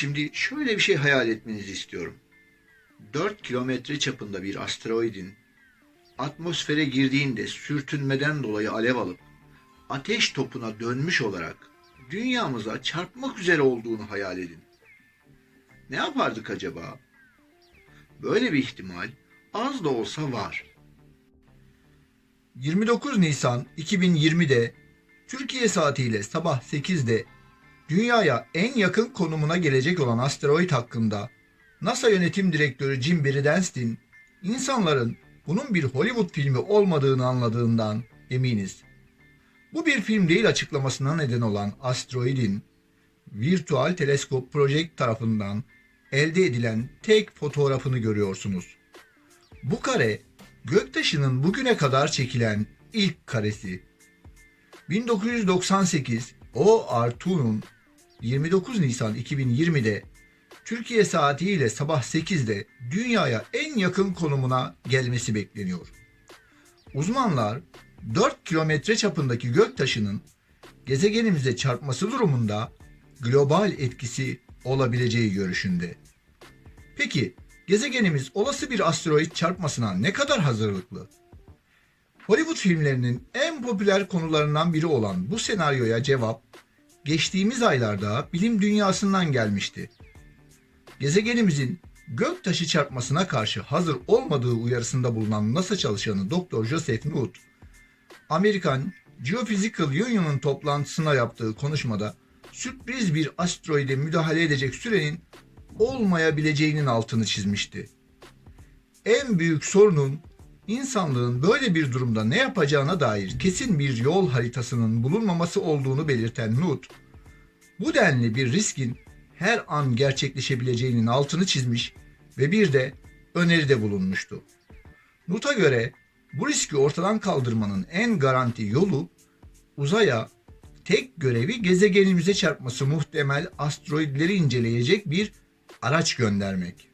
Şimdi şöyle bir şey hayal etmenizi istiyorum. 4 kilometre çapında bir asteroidin atmosfere girdiğinde sürtünmeden dolayı alev alıp ateş topuna dönmüş olarak dünyamıza çarpmak üzere olduğunu hayal edin. Ne yapardık acaba? Böyle bir ihtimal az da olsa var. 29 Nisan 2020'de Türkiye saatiyle sabah 8'de dünyaya en yakın konumuna gelecek olan asteroid hakkında NASA Yönetim Direktörü Jim Bridenstine insanların bunun bir Hollywood filmi olmadığını anladığından eminiz. Bu bir film değil açıklamasına neden olan asteroidin Virtual Teleskop Project tarafından elde edilen tek fotoğrafını görüyorsunuz. Bu kare göktaşının bugüne kadar çekilen ilk karesi. 1998 OR2'nun 29 Nisan 2020'de Türkiye saatiyle sabah 8'de dünyaya en yakın konumuna gelmesi bekleniyor. Uzmanlar 4 kilometre çapındaki göktaşının gezegenimize çarpması durumunda global etkisi olabileceği görüşünde. Peki gezegenimiz olası bir asteroid çarpmasına ne kadar hazırlıklı? Hollywood filmlerinin en popüler konularından biri olan bu senaryoya cevap geçtiğimiz aylarda bilim dünyasından gelmişti. Gezegenimizin gök taşı çarpmasına karşı hazır olmadığı uyarısında bulunan NASA çalışanı Dr. Joseph Nutt, Amerikan Geophysical Union'un toplantısına yaptığı konuşmada sürpriz bir asteroide müdahale edecek sürenin olmayabileceğinin altını çizmişti. En büyük sorunun insanlığın böyle bir durumda ne yapacağına dair kesin bir yol haritasının bulunmaması olduğunu belirten Nutt, bu denli bir riskin her an gerçekleşebileceğinin altını çizmiş ve bir de öneride bulunmuştu. Nutt'a göre bu riski ortadan kaldırmanın en garanti yolu uzaya tek görevi gezegenimize çarpması muhtemel asteroidleri inceleyecek bir araç göndermek.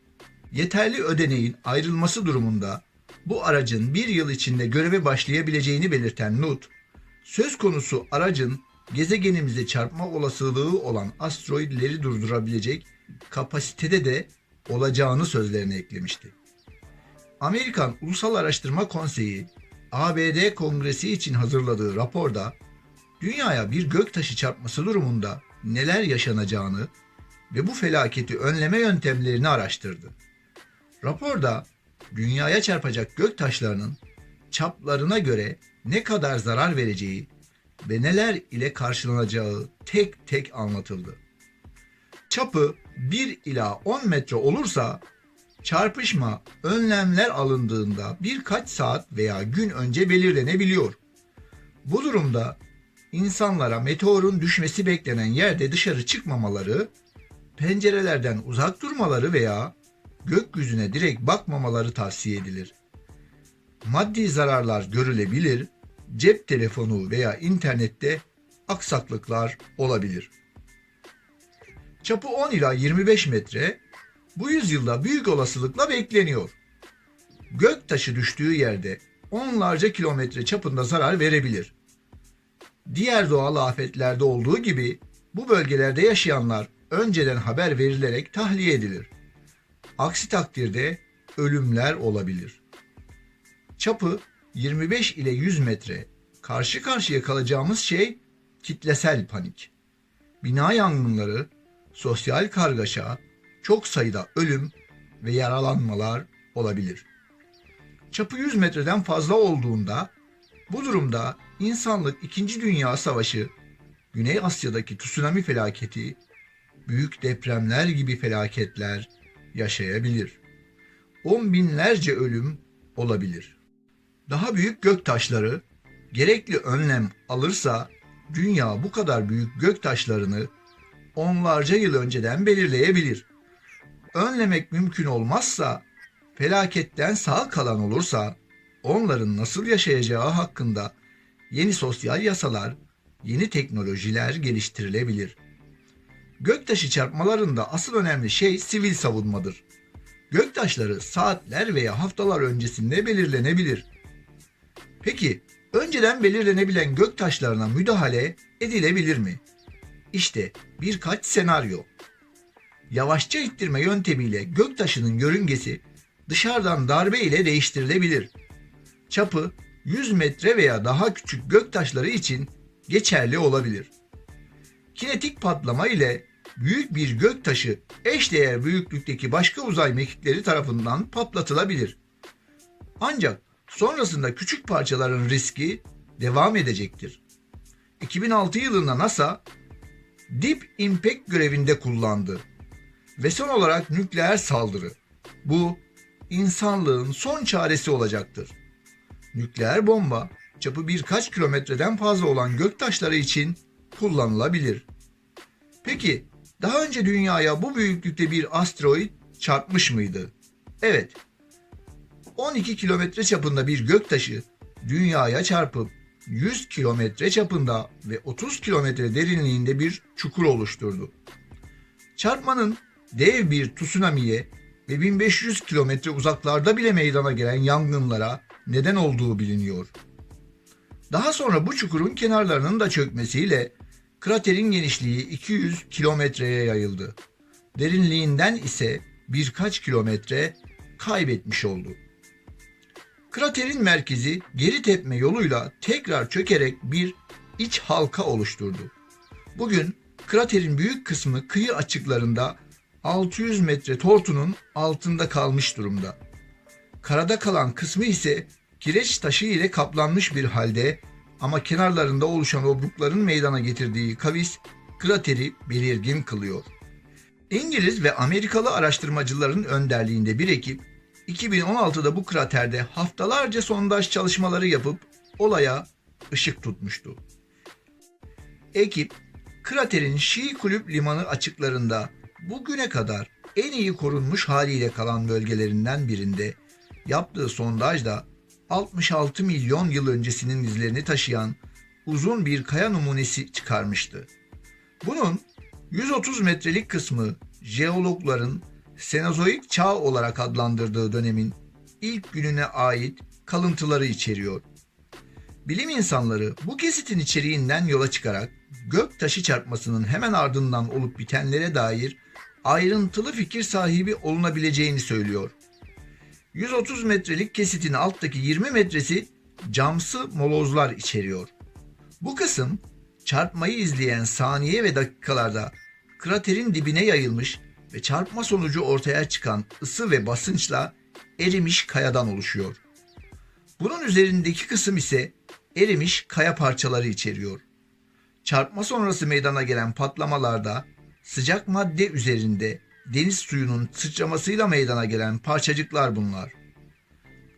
Yeterli ödeneğin ayrılması durumunda bu aracın bir yıl içinde göreve başlayabileceğini belirten Nutt, söz konusu aracın gezegenimize çarpma olasılığı olan asteroidleri durdurabilecek kapasitede de olacağını sözlerine eklemişti. Amerikan Ulusal Araştırma Konseyi, ABD Kongresi için hazırladığı raporda dünyaya bir göktaşı çarpması durumunda neler yaşanacağını ve bu felaketi önleme yöntemlerini araştırdı. Raporda dünyaya çarpacak gök taşlarının çaplarına göre ne kadar zarar vereceği ve neler ile karşılanacağı tek tek anlatıldı. Çapı 1 ila 10 metre olursa çarpışma önlemler alındığında birkaç saat veya gün önce belirlenebiliyor. Bu durumda insanlara meteorun düşmesi beklenen yerde dışarı çıkmamaları, pencerelerden uzak durmaları veya gökyüzüne direkt bakmamaları tavsiye edilir. Maddi zararlar görülebilir, cep telefonu veya internette aksaklıklar olabilir. Çapı 10 ila 25 metre bu yüzyılda büyük olasılıkla bekleniyor. Gök taşı düştüğü yerde onlarca kilometre çapında zarar verebilir. Diğer doğal afetlerde olduğu gibi bu bölgelerde yaşayanlar önceden haber verilerek tahliye edilir. Aksi takdirde ölümler olabilir. Çapı 25 ile 100 metre. Karşı karşıya kalacağımız şey kitlesel panik. Bina yangınları, sosyal kargaşa, çok sayıda ölüm ve yaralanmalar olabilir. Çapı 100 metreden fazla olduğunda bu durumda insanlık 2. Dünya Savaşı, Güney Asya'daki tsunami felaketi, büyük depremler gibi felaketler yaşayabilir. On binlerce ölüm olabilir. Daha büyük gök taşları gerekli önlem alırsa dünya bu kadar büyük gök taşlarını onlarca yıl önceden belirleyebilir. Önlemek mümkün olmazsa, felaketten sağ kalan olursa onların nasıl yaşayacağı hakkında yeni sosyal yasalar, yeni teknolojiler geliştirilebilir. Göktaşı çarpmalarında asıl önemli şey sivil savunmadır. Göktaşları saatler veya haftalar öncesinde belirlenebilir. Peki önceden belirlenebilen göktaşlarına müdahale edilebilir mi? İşte birkaç senaryo. yavaşça ittirme yöntemiyle göktaşının yörüngesi dışarıdan darbe ile değiştirilebilir. Çapı 100 metre veya daha küçük göktaşları için geçerli olabilir. Kinetik patlama ile büyük bir göktaşı eşdeğer büyüklükteki başka uzay mekikleri tarafından patlatılabilir. Ancak sonrasında küçük parçaların riski devam edecektir. 2006 yılında NASA Deep Impact görevinde kullandı. Ve son olarak nükleer saldırı. Bu insanlığın son çaresi olacaktır. Nükleer bomba çapı birkaç kilometreden fazla olan göktaşları için kullanılabilir. Peki daha önce dünyaya bu büyüklükte bir asteroid çarpmış mıydı? Evet. 12 kilometre çapında bir göktaşı dünyaya çarpıp 100 kilometre çapında ve 30 kilometre derinliğinde bir çukur oluşturdu. Çarpmanın dev bir tsunamiye ve 1500 kilometre uzaklarda bile meydana gelen yangınlara neden olduğu biliniyor. Daha sonra bu çukurun kenarlarının da çökmesiyle kraterin genişliği 200 kilometreye yayıldı. Derinliğinden ise birkaç kilometre kaybetmiş oldu. Kraterin merkezi geri tepme yoluyla tekrar çökerek bir iç halka oluşturdu. Bugün kraterin büyük kısmı kıyı açıklarında 600 metre tortunun altında kalmış durumda. Karada kalan kısmı ise kireç taşı ile kaplanmış bir halde ama kenarlarında oluşan obrukların meydana getirdiği kavis krateri belirgin kılıyor. İngiliz ve Amerikalı araştırmacıların önderliğinde bir ekip 2016'da bu kraterde haftalarca sondaj çalışmaları yapıp olaya ışık tutmuştu. Ekip kraterin Şii Kulüp Limanı açıklarında bugüne kadar en iyi korunmuş haliyle kalan bölgelerinden birinde yaptığı sondajda 66 milyon yıl öncesinin izlerini taşıyan uzun bir kaya numunesi çıkarmıştı. Bunun 130 metrelik kısmı jeologların Senozoik çağ olarak adlandırdığı dönemin ilk gününe ait kalıntıları içeriyor. Bilim insanları bu kesitin içeriğinden yola çıkarak gök taşı çarpmasının hemen ardından olup bitenlere dair ayrıntılı fikir sahibi olunabileceğini söylüyor. 130 metrelik kesitin alttaki 20 metresi camsı molozlar içeriyor. Bu kısım çarpmayı izleyen saniye ve dakikalarda kraterin dibine yayılmış ve çarpma sonucu ortaya çıkan ısı ve basınçla erimiş kayadan oluşuyor. Bunun üzerindeki kısım ise erimiş kaya parçaları içeriyor. Çarpma sonrası meydana gelen patlamalarda sıcak madde üzerinde deniz suyunun sıçramasıyla meydana gelen parçacıklar bunlar.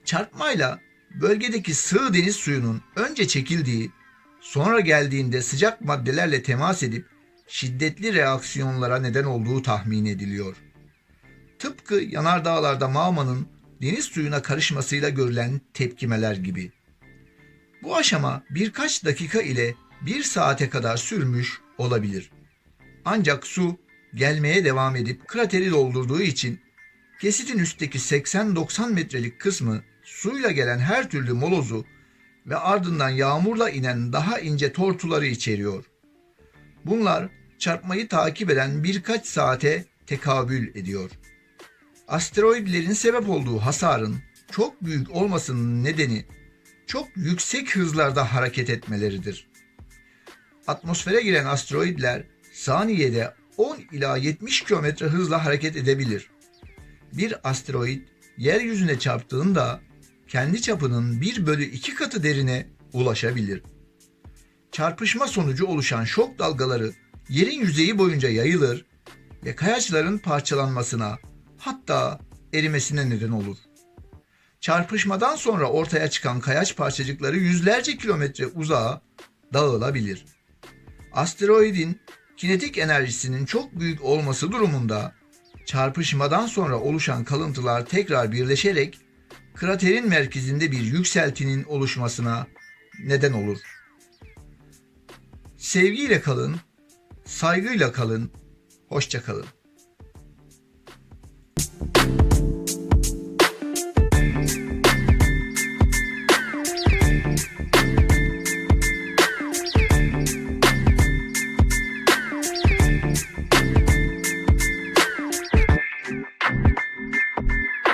Çarpmayla bölgedeki sığ deniz suyunun önce çekildiği, sonra geldiğinde sıcak maddelerle temas edip şiddetli reaksiyonlara neden olduğu tahmin ediliyor. Tıpkı yanardağlarda mağmanın deniz suyuna karışmasıyla görülen tepkimeler gibi. Bu aşama birkaç dakika ile bir saate kadar sürmüş olabilir. Ancak su gelmeye devam edip krateri doldurduğu için kesitin üstteki 80-90 metrelik kısmı suyla gelen her türlü molozu ve ardından yağmurla inen daha ince tortuları içeriyor. Bunlar çarpmayı takip eden birkaç saate tekabül ediyor. Asteroidlerin sebep olduğu hasarın çok büyük olmasının nedeni çok yüksek hızlarda hareket etmeleridir. Atmosfere giren asteroidler saniyede 10 ila 70 km hızla hareket edebilir. Bir asteroid yeryüzüne çarptığında kendi çapının 1 bölü 2 katı derine ulaşabilir. Çarpışma sonucu oluşan şok dalgaları yerin yüzeyi boyunca yayılır ve kayaçların parçalanmasına hatta erimesine neden olur. Çarpışmadan sonra ortaya çıkan kayaç parçacıkları yüzlerce kilometre uzağa dağılabilir. Asteroidin kinetik enerjisinin çok büyük olması durumunda çarpışmadan sonra oluşan kalıntılar tekrar birleşerek kraterin merkezinde bir yükseltinin oluşmasına neden olur. Sevgiyle kalın, saygıyla kalın, hoşça kalın.